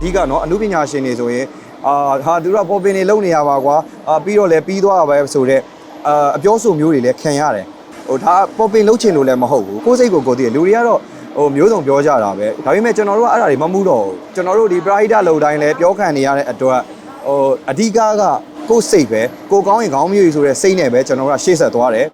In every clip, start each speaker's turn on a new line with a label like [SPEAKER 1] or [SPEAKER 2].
[SPEAKER 1] အဓိကနော်အမှုပညာရှင်တွေဆိုရင်အာဟာသူတို့ကပေါ်ပင်နေလုံနေရပါကွာအာပြီးတော့လည်းပြီးသွားပါပဲဆိုတော့အာအပြောဆိုမျိုးတွေလည်းခံရတယ်ဟိုဒါပေါ်ပင်လုံချင်လို့လည်းမဟုတ်ဘူးကိုယ်စိတ်ကိုကိုယ်တည်းလူတွေကတော့ဟိုမျိုးစုံပြောကြတာပဲဒါပေမဲ့ကျွန်တော်တို့ကအဲ့ဒါတွေမမှုတော့ဘူးကျွန်တော်တို့ဒီ pride လုံတိုင်းလည်းပြောခံနေရတဲ့အတွက်ဟိုအဓိကကကိုယ်စိတ်ပဲကိုယ်ကောင်းရင်ကောင်းမျိုးဆိုတဲ့စိတ်နဲ့ပဲကျွန်တော်တို့ကရှေ့ဆက်သွားတယ်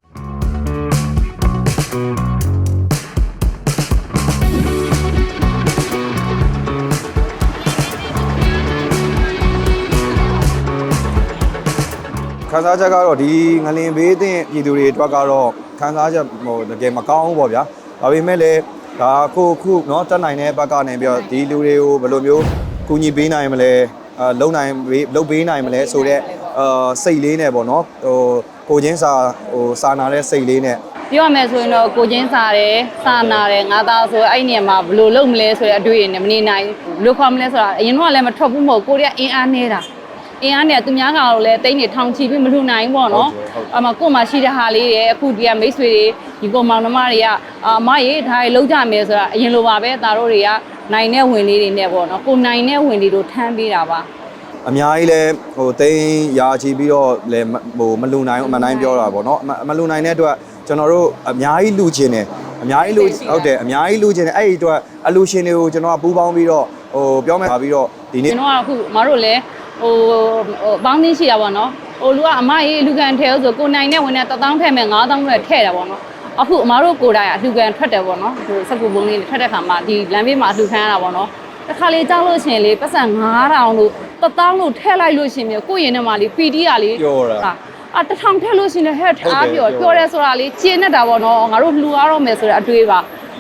[SPEAKER 1] ခန်းစားချက်ကတော့ဒီငလင်ဘေးတဲ့ပြည်သူတွေအတွက်ကတော့ခန်းစားချက်ဟိုတကယ်မကောင်းဘူးပေါ့ဗျာဒါပေမဲ့လည်းဒါခုခုเนาะတက်နိုင်တဲ့ဘက်ကနေပြီးတော့ဒီလူတွေကိုဘယ်လိုမျိုးကူညီပေးနိုင်မလဲအာလုံနိုင်ပေးလုံပေးနိုင်မလဲဆိုတော့အာစိတ်လေးနဲ့ပေါ့เนาะဟိုကိုချင်းစာဟိုစာနာတဲ့စိတ်လေးနဲ့
[SPEAKER 2] ပြောရမယ်ဆိုရင်တော့ကိုချင်းစားတယ်စာနာတယ်ငါသားဆိုအဲ့ဒီနေရာမှာဘယ်လိုလုပ်မလဲဆိုတဲ့အတွေ့အကြုံနဲ့မနေနိုင်ဘူးဘယ်လိုခေါ်မလဲဆိုတာအရင်တော့လည်းမထွက်ဘူးမဟုတ်ကိုရီးယားအင်အားနေတာ အင်အားနဲ့သူများကောင်လည်းတိတ်နေထောင်ချီပြီးမလှူနိုင်ဘူးပေါ့နော်အမကို့မှာရှိတဲ့ဟာလေးတွေအခုဒီကမိတ်ဆွေတွေဒီကောင်မောင်နှမတွေကအမရေဒါတွေလုံးကြမယ်ဆိုတာအရင်လိုပါပဲသားတို့တွေကနိုင်တဲ့ဝင်လေးတွေနဲ့ပေါ့နော်ကိုနိုင်တဲ့ဝင်လေးတို့ထမ်းပေးတာပါ
[SPEAKER 1] အများကြီးလဲဟိုတိန်ရာချီပြီးတော့လဲဟိုမလူနိုင်အမှန်တိုင်းပြောတာပေါ့နော်မလူနိုင်တဲ့အတွက်ကျွန်တော်တို့အများကြီးလူချင်းတယ်အများကြီးလူဟုတ်တယ်အများကြီးလူချင်းတယ်အဲ့ဒီအတွက်အလူရှင်တွေကိုကျွန်တော်ကပူးပေါင်းပြီးတော့ဟိုပြောမယ်ပါပြီးတော့ဒီနေ့
[SPEAKER 2] ကျွန်တော်ကအခုမတို့လည်း ဟိုဟိုပေါင်းင်းရှိတာပေါ့နော်ဟိုလူကအမရေးလူကန်ထဲဆိုကိုနိုင်နဲ့ဝင်တဲ့1000ထည့်မယ်9000နဲ့ထည့်တာပေါ့နော်အခုအမတို့ကိုယ်တိုင်အလူကန်ထွက်တယ်ပေါ့နော်ဟိုစကူပုံလေးထွက်တဲ့ခါမှာဒီလမ်းဘေးမှာအလူခံရတာပေါ့နော်တစ်ခါလေကြောက်လို့ရှရင်လေပတ်စံ9000လို့1000လို့ထည့်လိုက်လို့ရှရင်မျိုးကိုယ့်ရင်ထဲမှာလေ PD ကလေ
[SPEAKER 1] ပြောတာ
[SPEAKER 2] အာတထောင်ထည့်လို့ရှရင်လည်းဟဲ့
[SPEAKER 1] ဟုတ်တယ်
[SPEAKER 2] အားပြော
[SPEAKER 1] ပြော
[SPEAKER 2] ပြောတယ်ဆိုတာလေကျင်းနေတာပေါ့နော်ငါတို့လှူရတော့မယ်ဆိုတဲ့အတွေးပါ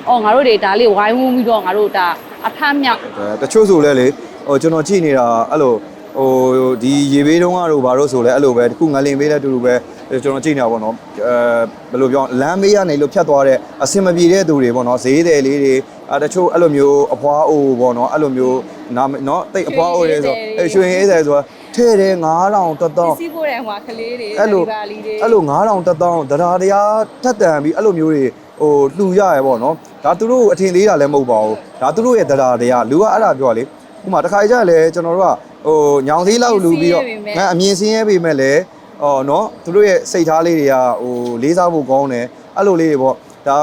[SPEAKER 2] အော်ငါတို့တွေဒါလေးဝိုင်းဝန်းပြီးတော့ငါတို့ဒါအထမြောက်
[SPEAKER 1] အဲတချို့ဆိုလဲလေဟိုကျွန်တော်ကြည့်နေတာအဲ့လို ဟိုဒီရေဘေးတုံးကတော့ဘာလို့ဆိုလဲအဲ့လိုပဲတခုငလင်ဘေးလည်းအတူတူပဲကျွန်တော်ကြည့်နေတာပေါ့နော်အဲဘယ်လိုပြောလမ်းမေးရနေလို့ဖြတ်သွားတဲ့အစင်မပြေတဲ့သူတွေပေါ့နော်ဈေးတယ်လေးတွေအဲတချို့အဲ့လိုမျိုးအဖွားအိုပေါ့နော်အဲ့လိုမျိုးနာနော်တိတ်အဖွားအိုတွေဆိုအဲရွှေအေးတယ်ဆိုတာထဲ့တယ်9000တသော
[SPEAKER 2] စီးဖို့တဲ့ဟိုကလေးတွေ
[SPEAKER 1] အဲ့လိုအဲ့လို9000တက်တောင်းတရားတရားထက်တန်ပြီးအဲ့လိုမျိုးတွေဟိုလှူရရပေါ့နော်ဒါသူတို့အထင်သေးတာလည်းမဟုတ်ပါဘူးဒါသူတို့ရဲ့တရားတရားလူကအဲ့ဒါပြောလေဥပမာတစ်ခါကြလဲကျွန်တော်တို့က ဟိုညောင်သေးလောက်လူပြီးတော့ငါအမြင်စင်းရဲပေမဲ့လည်းဟောနော်သူတို့ရဲ့စိတ်ထားလေးတွေကဟိုလေးစားဖို့ကောင်းတယ်အဲ့လိုလေးတွေပေါ့ဒါ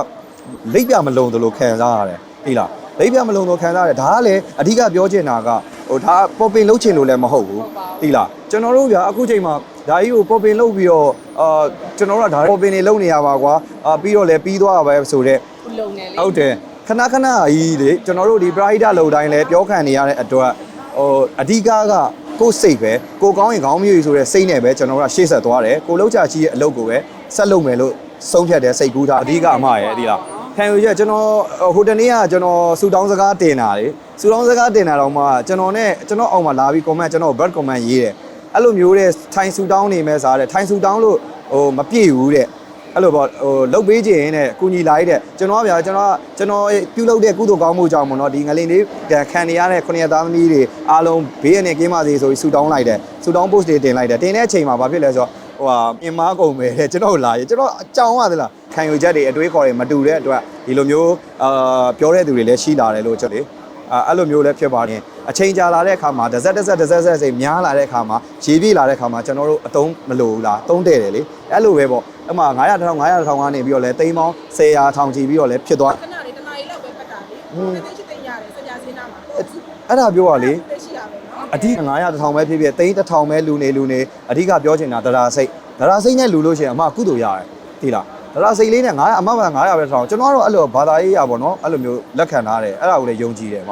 [SPEAKER 1] လိပ်ပြမလုံသလိုခံစားရတယ်ဟိလားလိပ်ပြမလုံသလိုခံစားရတယ်ဒါကလည်းအဓိကပြောချင်တာကဟိုဒါပေါ်ပင်လုံးချင်လို့လည်းမဟုတ်ဘူးဟိလားကျွန်တော်တို့ဗျာအခုချိန်မှာဒါကြီးကိုပေါ်ပင်လုပ်ပြီးတော့အာကျွန်တော်တို့ကဒါပေါ်ပင်နေလုပ်နေရပါကွာအာပြီးတော့လည်းပြီးသွားပါပဲဆိုတော့
[SPEAKER 2] လုံနေလေ
[SPEAKER 1] ဟုတ်တယ်ခဏခဏကြီးလေကျွန်တော်တို့ဒီ pride လုံတိုင်းလည်းပြောခံနေရတဲ့အတွက် ဟိုအဓိကကကိုယ်စိတ်ပဲကိုယ်ကောင်းရင်ကောင်းမျိုးဆိုတဲ့စိတ်နဲ့ပဲကျွန်တော်တို့ကရှေ့ဆက်သွားတယ်ကိုလောက်ချချီရဲ့အလုပ်ကိုပဲဆက်လုပ်မယ်လို့ဆုံးဖြတ်တဲ့စိတ်ကူးထားအဓိကအမှားရဲ့ဒီလားခံယူချက်ကျွန်တော်ဟိုတနေ့ကကျွန်တော်ဆူတောင်းစကားတင်တာလေဆူတောင်းစကားတင်တာတော့မှကျွန်တော်နဲ့ကျွန်တော်အောက်မှာလာပြီး comment ကျွန်တော် bird comment ရေးတယ်အဲ့လိုမျိုးတဲ့ထိုင်ဆူတောင်းနေမဲ့စားတဲ့ထိုင်ဆူတောင်းလို့ဟိုမပြည့်ဘူးတဲ့ အဲ့လိုပေါ့ဟိုလုတ်ပေးခြင်းနဲ့ကုညီလာရတဲ့ကျွန်တော်ကဗျာကျွန်တော်ကကျွန်တော်ပြုလုပ်တဲ့ကုသိုလ်ကောင်းမှုကြောင့်ပေါ့နော်ဒီငလင်လေးခံနေရတဲ့ခုနှစ်သားသမီးတွေအားလုံးဘေးရနေကင်းပါစေဆိုပြီးဆူတောင်းလိုက်တယ်ဆူတောင်း post တွေတင်လိုက်တယ်တင်တဲ့အချိန်မှာဘာဖြစ်လဲဆိုတော့ဟိုဟာပြင်မာကုန်ပဲတဲ့ကျွန်တော်လာရကျွန်တော်အကြောင်းရသလားခံယူချက်တွေအတွေးခေါ်တွေမတူတဲ့အတွက်ဒီလိုမျိုးအာပြောတဲ့သူတွေလည်းရှိလာတယ်လို့ကျွန်တော်လေ အာအဲ့လိုမျိုးလည်းဖြစ်ပါတယ်အချိန်ကြာလာတဲ့အခါမှာတစ်စက်တစ်စက်တစ်စက်တစ်စက်စိများလာတဲ့အခါမှာရေးပြလာတဲ့အခါမှာကျွန်တော်တို့အတုံးမလိုဘူးလားတုံးတဲ့တယ်လေအဲ့လိုပဲပေါ့အမှ900 1000 900 1000ကနေပြီးတော့လဲတိမ်းပေါင်း100ရာထောင်ချီပြီးတော့လဲဖြစ်သွား
[SPEAKER 3] ခဏလေးတနားရီလောက်ပဲပတ်တာလေ။ဟိုတစ်သိန်းချစ်သိန်းရတယ်စကြစင်းနာမှာ။
[SPEAKER 1] အဲ့ဒါပြောရလေ
[SPEAKER 3] သိရှိရမယ်နော်။
[SPEAKER 1] အဓိက900 1000ပဲဖြစ်ဖြစ်တိမ်း1000ပဲလူနေလူနေအဓိကပြောချင်တာတရားစိတ်တရားစိတ်နဲ့လူလို့ရှိရင်အမကုသိုလ်ရတယ်ဒီလား တရားစိတ်လေးနဲ့900အမက900ပဲထောင်ကျွန်တော်ကတော့အဲ့လိုဘာသာရေးရပါတော့အဲ့လိုမျိုးလက်ခံထားတယ်အဲ့ဒါကိုလည်းယုံကြည်တယ်အမ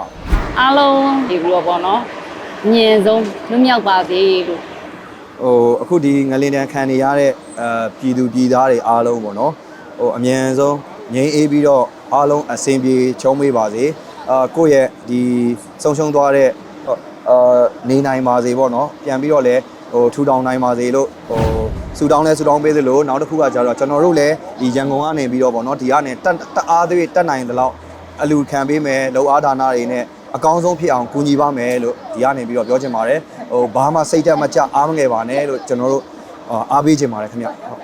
[SPEAKER 2] အားလုံးဒီပြီးတော့ပေါ့နော်ညင်ဆုံးလွတ်မြောက်ပါစေလို့
[SPEAKER 1] ဟိုအခုဒီငလင်တန်ခံနေရတဲ့အဲပြည်သူပြည်သားတွေအားလုံးပေါ့နော်ဟိုအမြန်ဆုံးငြိမ်းအေးပြီးတော့အားလုံးအဆင်ပြေချုံးမေးပါစေအာကိုယ့်ရဲ့ဒီဆုံးရှုံးသွားတဲ့အာနေနိုင်ပါစေပေါ့နော်ပြန်ပြီးတော့လည်းဟိုထူထောင်နိုင်ပါစေလို့ဟို ဆူတောင်းလဲဆူတောင်းပေးသလိုနောက်တစ်ခုကကြတော့ကျွန်တော်တို့လည်းဒီရန်ကုန်ကနေပြီးတော့ပေါ့နော်ဒီကနေတက်တက်အားသေးတက်နိုင်သလောက်အလူခံပေးမယ်လောအားဒါနာတွေနဲ့အကောင်းဆုံးဖြစ်အောင်ကူညီပါမယ်လို့ဒီကနေပြီးတော့ပြောချင်ပါတယ်ဟိုဘာမှစိတ်တက်မကြအားမငယ်ပါနဲ့လို့ကျွန်တော်တို့အာအားပေးချင်ပါတယ်ခင်ဗျဟုတ်